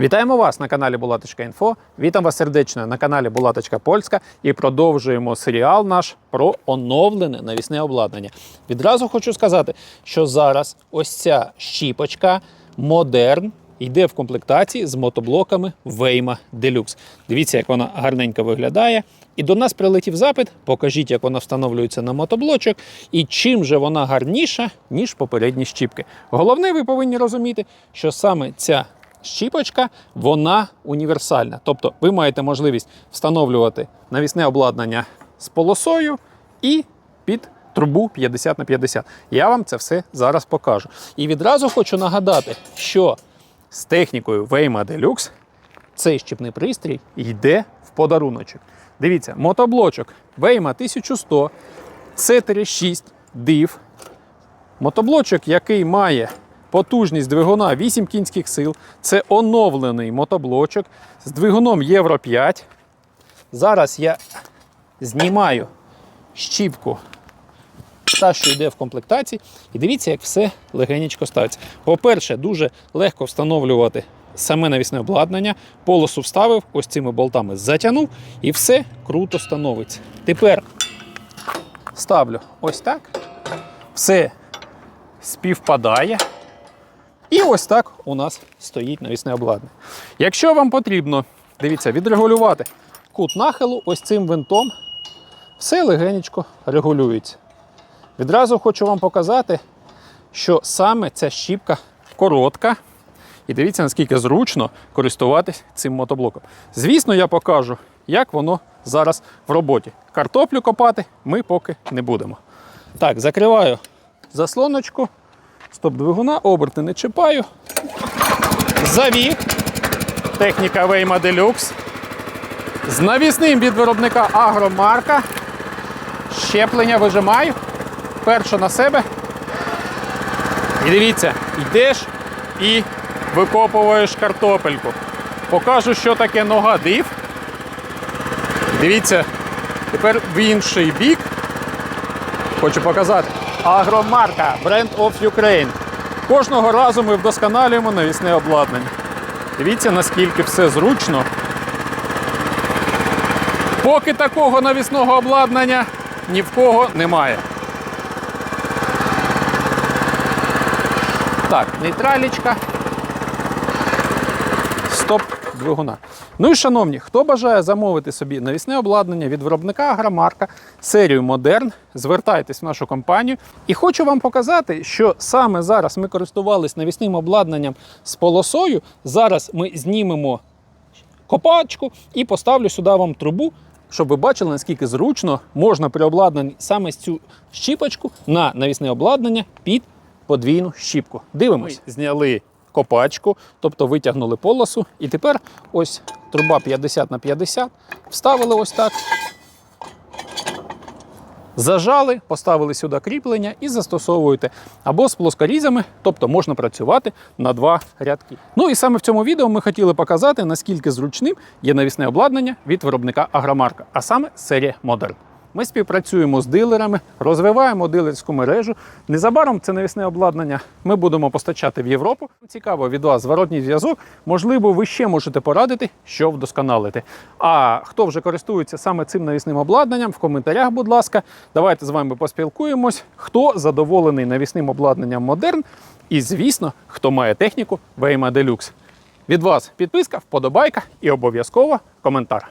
Вітаємо вас на каналі Булаточка. Вітам вас сердечно на каналі Булаточка Польська і продовжуємо серіал наш про оновлене навісне обладнання. Відразу хочу сказати, що зараз ось ця щіпочка модерн йде в комплектації з мотоблоками Weyma Deluxe. Дивіться, як вона гарненько виглядає. І до нас прилетів запит. Покажіть, як вона встановлюється на мотоблочок і чим же вона гарніша, ніж попередні щіпки. Головне, ви повинні розуміти, що саме ця щіпочка вона універсальна. Тобто ви маєте можливість встановлювати навісне обладнання з полосою і під трубу 50 на 50. Я вам це все зараз покажу. І відразу хочу нагадати, що з технікою Weyma Deluxe цей щіпний пристрій йде в подаруночок. Дивіться, мотоблочок Weyma 1100 C36 DIV. Мотоблочок, який має потужність двигуна 8 кінських сил. Це оновлений мотоблочок з двигуном Євро 5. Зараз я знімаю щіпку, та, що йде в комплектації, і дивіться, як все легенечко ставиться. По-перше, дуже легко встановлювати саме навісне обладнання. Полосу вставив, ось цими болтами затягнув, і все круто становиться. Тепер ставлю ось так. Все співпадає. І ось так у нас стоїть навісне обладнання. Якщо вам потрібно, дивіться, відрегулювати кут нахилу ось цим винтом, все легенечко регулюється. Відразу хочу вам показати, що саме ця щіпка коротка. І дивіться, наскільки зручно користуватись цим мотоблоком. Звісно, я покажу, як воно зараз в роботі. Картоплю копати ми поки не будемо. Так, закриваю заслоночку. Стоп двигуна, оберти не чіпаю. Завів. Техніка Weyma Deluxe. З навісним від виробника Агромарка. Щеплення вижимаю. Перше на себе. І дивіться, йдеш і викопуєш картопельку. Покажу, що таке нога див. Дивіться, тепер в інший бік. Хочу показати. Агромарка Brand of Ukraine. Кожного разу ми вдосконалюємо навісне обладнання. Дивіться, наскільки все зручно. Поки такого навісного обладнання ні в кого немає. Так, нейтралічка. Стоп двигуна. Ну і шановні, хто бажає замовити собі навісне обладнання від виробника Агромарка серію Модерн, звертайтесь в нашу компанію. І хочу вам показати, що саме зараз ми користувалися навісним обладнанням з полосою. Зараз ми знімемо копачку і поставлю сюди вам трубу, щоб ви бачили, наскільки зручно можна при обладнанні саме цю щіпочку на навісне обладнання під подвійну щіпку. Дивимось. Ми зняли копачку, тобто витягнули полосу. І тепер ось труба 50 на 50. Вставили ось так. Зажали, поставили сюди кріплення і застосовуєте або з плоскорізами, тобто можна працювати на два рядки. Ну і саме в цьому відео ми хотіли показати, наскільки зручним є навісне обладнання від виробника Агромарка, а саме серія Modern. Ми співпрацюємо з дилерами, розвиваємо дилерську мережу. Незабаром це навісне обладнання ми будемо постачати в Європу. Цікаво від вас зворотній зв'язок. Можливо, ви ще можете порадити, що вдосконалити. А хто вже користується саме цим навісним обладнанням, в коментарях, будь ласка, давайте з вами поспілкуємось. Хто задоволений навісним обладнанням Модерн, і, звісно, хто має техніку Weyma Deluxe. Від вас підписка, вподобайка і обов'язково коментар.